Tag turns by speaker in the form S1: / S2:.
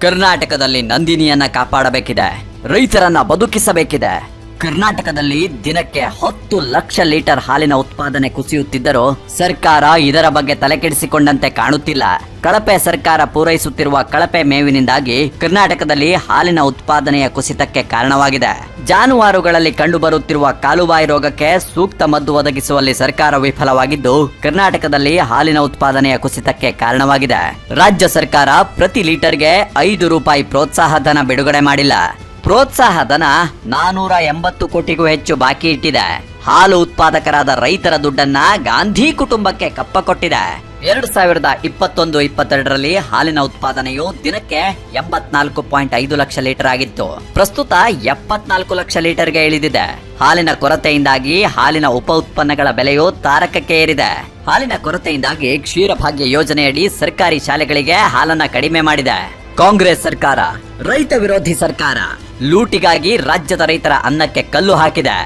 S1: ಕರ್ನಾಟಕದಲ್ಲಿ ನಂದಿನಿಯನ್ನ ಕಾಪಾಡಬೇಕಿದೆ. ರೈತರನ್ನ ಬದುಕಿಸಬೇಕಿದೆ. ಕರ್ನಾಟಕದಲ್ಲಿ ದಿನಕ್ಕೆ ಹತ್ತು ಲಕ್ಷ ಲೀಟರ್ ಹಾಲಿನ ಉತ್ಪಾದನೆ ಕುಸಿಯುತ್ತಿದ್ದರೂ ಸರ್ಕಾರ ಇದರ ಬಗ್ಗೆ ತಲೆಕೆಡಿಸಿಕೊಂಡಂತೆ ಕಾಣುತ್ತಿಲ್ಲ. ಕಳಪೆ ಸರ್ಕಾರ ಪೂರೈಸುತ್ತಿರುವ ಕಳಪೆ ಮೇವಿನಿಂದಾಗಿ ಕರ್ನಾಟಕದಲ್ಲಿ ಹಾಲಿನ ಉತ್ಪಾದನೆಯ ಕುಸಿತಕ್ಕೆ ಕಾರಣವಾಗಿದೆ. ಜಾನುವಾರುಗಳಲ್ಲಿ ಕಂಡುಬರುತ್ತಿರುವ ಕಾಲುಬಾಯಿ ರೋಗಕ್ಕೆ ಸೂಕ್ತ ಮದ್ದು ಒದಗಿಸುವಲ್ಲಿ ಸರ್ಕಾರ ವಿಫಲವಾಗಿದ್ದು, ಕರ್ನಾಟಕದಲ್ಲಿ ಹಾಲಿನ ಉತ್ಪಾದನೆಯ ಕುಸಿತಕ್ಕೆ ಕಾರಣವಾಗಿದೆ. ರಾಜ್ಯ ಸರ್ಕಾರ ಪ್ರತಿ ಲೀಟರ್ಗೆ ಐದು ರೂಪಾಯಿ ಪ್ರೋತ್ಸಾಹ ಧನ ಬಿಡುಗಡೆ ಮಾಡಿಲ್ಲ. ಪ್ರೋತ್ಸಾಹ ಧನ ನಾನೂರ ಎಂಬತ್ತು ಕೋಟಿಗೂ ಹೆಚ್ಚು ಬಾಕಿ ಇಟ್ಟಿದೆ. ಹಾಲು ಉತ್ಪಾದಕರಾದ ರೈತರ ದುಡ್ಡನ್ನ ಗಾಂಧಿ ಕುಟುಂಬಕ್ಕೆ ಕಪ್ಪ ಕೊಟ್ಟಿದೆ. ಎರಡು ಸಾವಿರದ ಇಪ್ಪತ್ತೊಂದು, ಇಪ್ಪತ್ತೆರಡರಲ್ಲಿ ಹಾಲಿನ ಉತ್ಪಾದನೆಯು ದಿನಕ್ಕೆ ಎಂಬತ್ನಾಲ್ಕು ಪಾಯಿಂಟ್ ಐದು ಲಕ್ಷ ಲೀಟರ್ ಆಗಿತ್ತು. ಪ್ರಸ್ತುತ ಎಪ್ಪತ್ನಾಲ್ಕು ಲಕ್ಷ ಲೀಟರ್ಗೆ ಇಳಿದಿದೆ. ಹಾಲಿನ ಕೊರತೆಯಿಂದಾಗಿ ಹಾಲಿನ ಉಪ ಉತ್ಪನ್ನಗಳ ಬೆಲೆಯು ತಾರಕಕ್ಕೆ ಏರಿದೆ. ಹಾಲಿನ ಕೊರತೆಯಿಂದಾಗಿ ಕ್ಷೀರಭಾಗ್ಯ ಯೋಜನೆಯಡಿ ಸರ್ಕಾರಿ ಶಾಲೆಗಳಿಗೆ ಹಾಲನ್ನ ಕಡಿಮೆ ಮಾಡಿದೆ. ಕಾಂಗ್ರೆಸ್ ಸರ್ಕಾರ ರೈತ ವಿರೋಧಿ ಸರ್ಕಾರ ಲೂಟಿಗಾಗಿ ರಾಜ್ಯದ ರೈತರ ಅನ್ನಕ್ಕೆ ಕಲ್ಲು ಹಾಕಿದೆ.